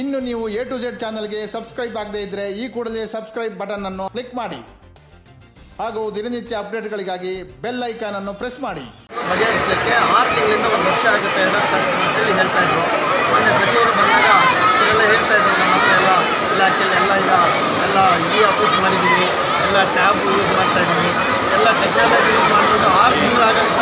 ಇನ್ನು ನೀವು A to Z ಚಾನಲ್ಗೆ ಸಬ್ಸ್ಕ್ರೈಬ್ ಆಗದೇ ಇದ್ರೆ ಈ ಕೂಡಲೇ ಸಬ್ಸ್ಕ್ರೈಬ್ ಬಟನ್ ಅನ್ನು ಕ್ಲಿಕ್ ಮಾಡಿ. ಹಾಗೂ ದಿನನಿತ್ಯ ಅಪ್ಡೇಟ್ಗಳಿಗಾಗಿ ಬೆಲ್ ಐಕಾನ್ ಅನ್ನು ಪ್ರೆಸ್ ಮಾಡಿ. ಬಗೆಹರಿಸಲಿಕ್ಕೆ ಆರು ತಿಂಗಳಿಂದ ಒಂದು ವರ್ಷ ಆಗುತ್ತೆ ಅಂತೇಳಿ ಹೇಳ್ತಾ ಇದ್ರು. ಮೊನ್ನೆ ಸಚಿವರು ಬಂದಾಗ ಇವರೆಲ್ಲ ಹೇಳ್ತಾ ಇದ್ರು ನಮ್ಮ ಹತ್ರ ಎಲ್ಲ ಇಲಾಖೆಯಲ್ಲಿ ಎಲ್ಲ ಈಗ ಎಲ್ಲ ಇ ಆಫೀಸ್ ಮಾಡಿದ್ದೀವಿ ಎಲ್ಲ ಟ್ಯಾಬ್ ಯೂಸ್ ಮಾಡ್ತಾ ಇದ್ದೀವಿ. ಎಲ್ಲ ಟೆಕ್ನಾಲಜಿ ಯೂಸ್ ಮಾಡಿಬಿಟ್ಟು ಆರು ತಿಂಗಳಾಗಂಥ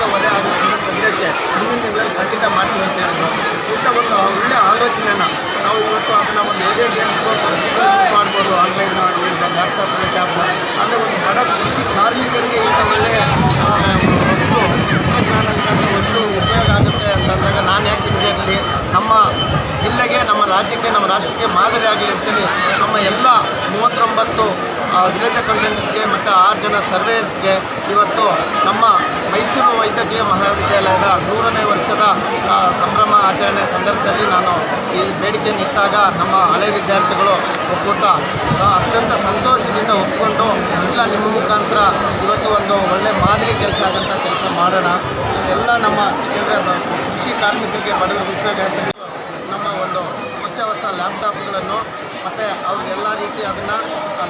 ಆರ್ಥಿಕ ಹೊರೆ ಆಗೋದ್ರಿಂದ ಸದ್ಯಕ್ಕೆ ಮುಂದಿನ ತಿಂಗಳಲ್ಲಿ ಖಂಡಿತ ಮಾಡ್ತೀವಿ ಅಂತ ಹೇಳಿದ್ರು ಇಂಥ ಒಂದು ಒಳ್ಳೆ ಆಲೋಚನೆನ ನಾವು ಇವತ್ತು ಅದನ್ನು ಒಂದು ವಿಡಿಯೋ ಗೇಮ್ಸ್ ಮಾಡ್ಬೋದು ಆನ್ಲೈನ್ ಲ್ಯಾಪ್ಟಾಪ್ ಟ್ಯಾಬ್ ಅಂದರೆ ಒಂದು ಬಡ ಕೃಷಿ ಕಾರ್ಮಿಕರಿಗೆ ಇಂಥ ಒಳ್ಳೆ ಆ, ವಸ್ತು ತಂತ್ರಜ್ಞಾನದಂಥ ವಸ್ತು ಉಪಯೋಗ ಆಗುತ್ತೆ ಅಂತಂದಾಗ ನಾನು ಯಾಕೆ ಇರಲಿ ನಮ್ಮ ಜಿಲ್ಲೆಗೆ ನಮ್ಮ ರಾಜ್ಯಕ್ಕೆ ನಮ್ಮ ರಾಷ್ಟ್ರಕ್ಕೆ ಮಾದರಿ ಆಗಲಿ ಅಂತೇಳಿ ವಿಲೇಜ್ ಅಕೌಂಟೆಂಟ್ಸ್ಗೆ ಮತ್ತು ಆರು ಜನ ಸರ್ವೇಯರ್ಸ್ಗೆ ಇವತ್ತು ನಮ್ಮ ಮೈಸೂರು ವೈದ್ಯಕೀಯ ಮಹಾವಿದ್ಯಾಲಯದ ನೂರನೇ ವರ್ಷದ ಸಂಭ್ರಮ ಆಚರಣೆ ಸಂದರ್ಭದಲ್ಲಿ ನಾನು ಈ ಬೇಡಿಕೆಯನ್ನು ಇಟ್ಟಾಗ ನಮ್ಮ ಹಳೆ ವಿದ್ಯಾರ್ಥಿಗಳು ಒಕ್ಕೂಟ ಅತ್ಯಂತ ಸಂತೋಷದಿಂದ ಒಪ್ಪಿಕೊಂಡು ಎಲ್ಲ ನಿಮ್ಮ ಮುಖಾಂತರ ಇವತ್ತು ಒಂದು ಒಳ್ಳೆ ಮಾದರಿ ಕೆಲಸ ಆಗೋಂಥ ಕೆಲಸ ಮಾಡೋಣ. ಇದೆಲ್ಲ ನಮ್ಮ ಏಕೆಂದರೆ ಕೃಷಿ ಕಾರ್ಮಿಕರಿಗೆ ಬಡವರಿಗೆ ಉಪಯೋಗ ನಮ್ಮ ಒಂದು ಹೊಸ ಹೊಸ ಲ್ಯಾಪ್ಟಾಪ್ಗಳನ್ನು ರೀತಿ ಅದನ್ನು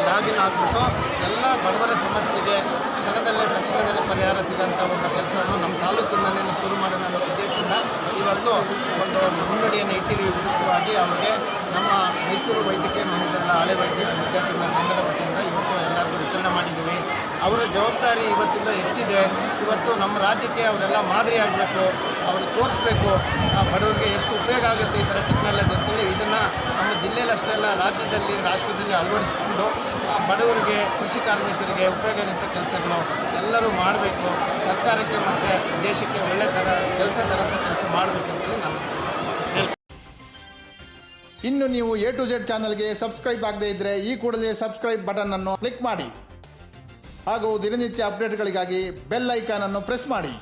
ಲಾಗಿನ್ ಆಗಿಬಿಟ್ಟು ಎಲ್ಲ ಬಡವರ ಸಮಸ್ಯೆಗೆ ಕ್ಷಣದಲ್ಲೇ ತಕ್ಷಣದಲ್ಲೇ ಪರಿಹಾರ ಸಿಗೋಂಥ ಒಂದು ಕೆಲಸವನ್ನು ನಮ್ಮ ತಾಲೂಕಿನಲ್ಲೇ ಶುರು ಮಾಡೋಣ ಅನ್ನೋ ಉದ್ದೇಶದಿಂದ ಇವತ್ತು ಒಂದು ಮುನ್ನಡಿಯನ್ನು ಇಟ್ಟಿದ್ದೀವಿ ಉಚಿತವಾಗಿ ಅವರಿಗೆ ನಮ್ಮ ಮೈಸೂರು ವೈದ್ಯಕೀಯ ಮಹಾವಿದ್ಯಾಲಯ ಹಳೆ ವೈದ್ಯಕೀಯ ವಿದ್ಯಾರ್ಥಿಗಳ ಸಂಘದ ವತಿಯಿಂದ ಇವತ್ತು ಎಲ್ಲರಿಗೂ ವಿತರಣೆ ಮಾಡಿದ್ದೀವಿ. ಅವರ ಜವಾಬ್ದಾರಿ ಇವತ್ತಿಂದ ಹೆಚ್ಚಿದೆ. ಇವತ್ತು ನಮ್ಮ ರಾಜ್ಯಕ್ಕೆ ಅವರೆಲ್ಲ ಮಾದರಿ ಆಗಬೇಕು ತೋರಿಸ್ಬೇಕು. ಆ ಬಡವರಿಗೆ ಎಷ್ಟು ಉಪಯೋಗ ಆಗುತ್ತೆ ಈ ಥರ ಟೆಕ್ನಾಲಜಿ ಅಂತೇಳಿ ಇದನ್ನು ನಮ್ಮ ಜಿಲ್ಲೆಯಲ್ಲಿ ಅಷ್ಟೇ ಅಲ್ಲ ರಾಜ್ಯದಲ್ಲಿ, ರಾಷ್ಟ್ರದಲ್ಲಿ ಅಳವಡಿಸಿಕೊಂಡು ಬಡವರಿಗೆ, ಕೃಷಿ ಕಾರ್ಮಿಕರಿಗೆ ಉಪಯೋಗ ಆಗುವಂಥ ಕೆಲಸಗಳು ಎಲ್ಲರೂ ಮಾಡಬೇಕು. ಸರ್ಕಾರಕ್ಕೆ ಮತ್ತು ದೇಶಕ್ಕೆ ಒಳ್ಳೆ ಥರ ಕೆಲಸ ತರೋಂಥ ಕೆಲಸ ಮಾಡಬೇಕು ಅಂತೇಳಿ ನಾನು ಇನ್ನು ನೀವು ಎ ಟು ಜೆಡ್ ಚಾನಲ್ಗೆ ಸಬ್ಸ್ಕ್ರೈಬ್ ಆಗದೇ ಇದ್ದರೆ ಈ ಕೂಡಲೇ ಸಬ್ಸ್ಕ್ರೈಬ್ ಬಟನ್ ಅನ್ನು ಕ್ಲಿಕ್ ಮಾಡಿ. ಹಾಗೂ ದಿನನಿತ್ಯ ಅಪ್ಡೇಟ್ಗಳಿಗಾಗಿ ಬೆಲ್ ಐಕಾನ್ ಅನ್ನು ಪ್ರೆಸ್ ಮಾಡಿ.